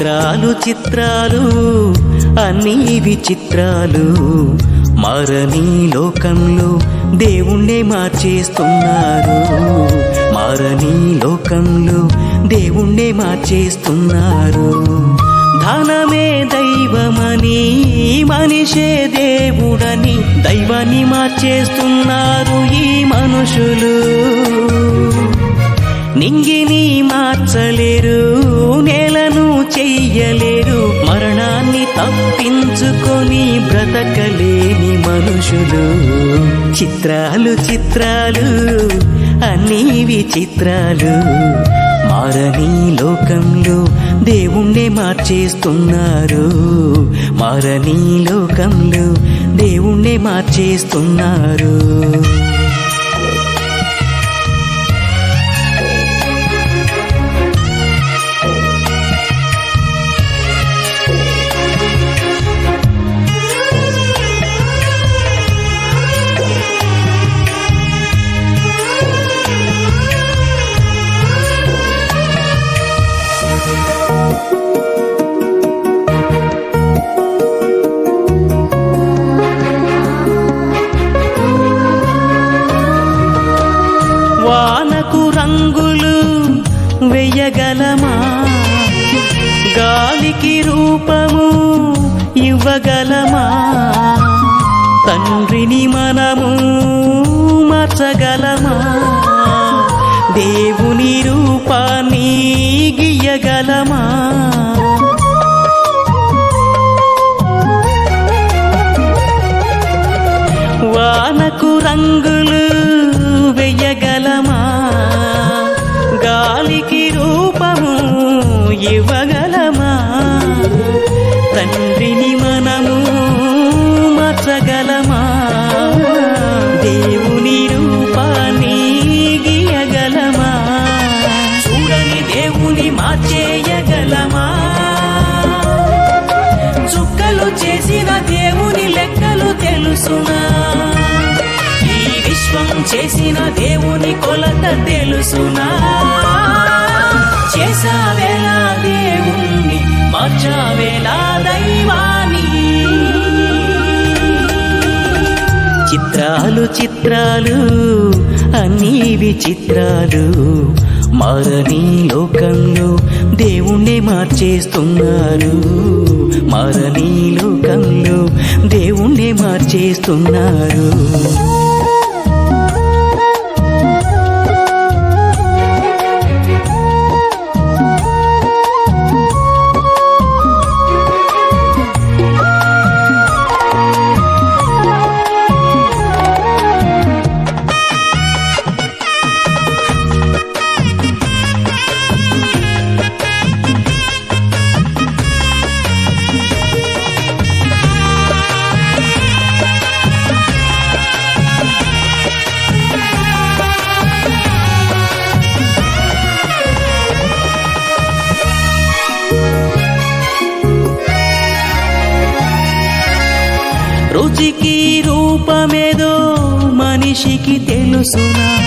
చిత్రాలు చిత్రాలు అన్నీ విచిత్రాలు. మారని లోకంలో దేవుణ్ణే మార్చేస్తున్నారు మారని లోకంలో దేవుణ్ణే మార్చేస్తున్నారు ధనమే దైవమని మనిషే దేవుడని దైవాన్ని మార్చేస్తున్నారు ఈ మనుషులు. నింగిని మార్చలేరు నేను చెయ్యలేరు మరణాన్ని తప్పించుకొని బ్రతకలేని మనుషులు. చిత్రాలు చిత్రాలు అన్నీ విచిత్రాలు. మారని లోకంలో దేవుణ్ణే మార్చేస్తున్నారు. మారని లోకంలో దేవుణ్ణే మార్చేస్తున్నారు. వానకు రంగులు వెయ్యగలమా? గాలికి రూపము ఇవ్వగలమా? తండ్రిని మనము మార్చగలమా? దేవుని రూపాన్ని గీయగలమా? వానకు రంగులు తెలుసునా? ఈ విశ్వం చేసిన దేవుని కొలత తెలుసునా? చేసావేలా దేవుణ్ణి? మార్చావేలా దైవాని చిత్రాలు చిత్రాలు అన్నీ విచిత్రాలు మారని లోకంలో దేవుణ్ణి మార్చేస్తున్నారు. మారని లోకంలో దేవుణ్ణి మార్చేస్తున్నారు. రుచికి రూపమేదో మనిషికి తెలుసునా?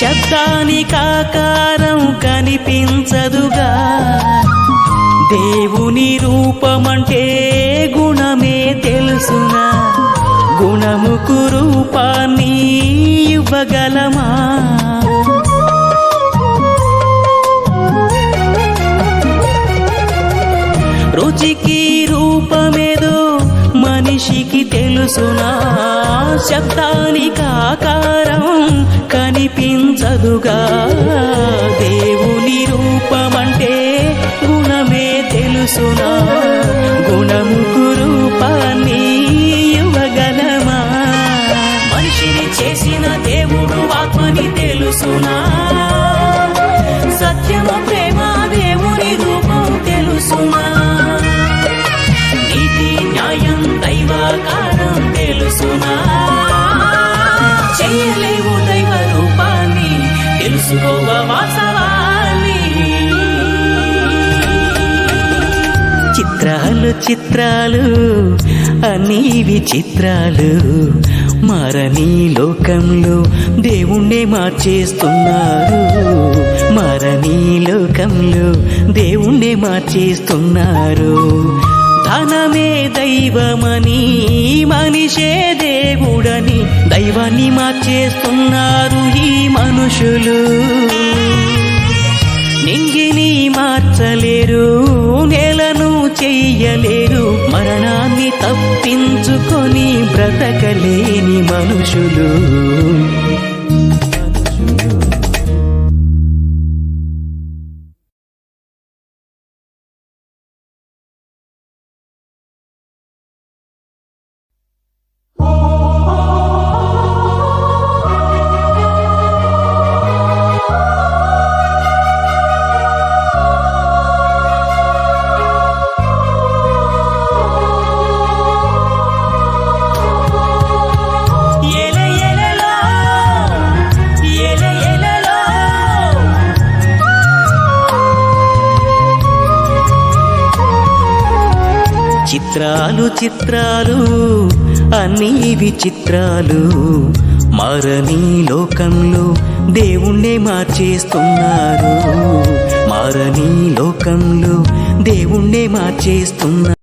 శబ్దానికి ఆకారం కనిపించదుగా? దేవుని రూపమంటే గుణమే తెలుసునా? గుణముకు రూపాన్ని ఇవ్వగలమా? శబ్దానికాకారం కనిపించదుగా. దేవుని రూపమంటే గుణమే తెలుసునా. గుణముకు రూపాన్ని ఇవ్వగలమా? మనిషిని చేసిన దేవుడు ఆత్మని తెలుసునా. సత్యము ప్రేమ చిత్రాలు చిత్రాలు విచిత్రాలు మారని లోకంలో దేవుణ్ణే మార్చేస్తున్నారు. మారని లోకంలో దేవుణ్ణే మార్చేస్తున్నారు. ధనమే దైవమని మనిషే దేవుడని దైవాన్ని మార్చేస్తున్నారు ఈ మనుషులు. నింగిని మార్చలేరు. చెయ్యలేరు. మరణాన్ని తప్పించుకొని బ్రతకలేని మనుషులు. చిత్రాలు చిత్రాలు అన్ని విచిత్రాలు. మారని లోకంలో దేవుణ్ణే మార్చేస్తున్నారు. మారని లోకంలో దేవుణ్ణే మార్చేస్తున్నారు.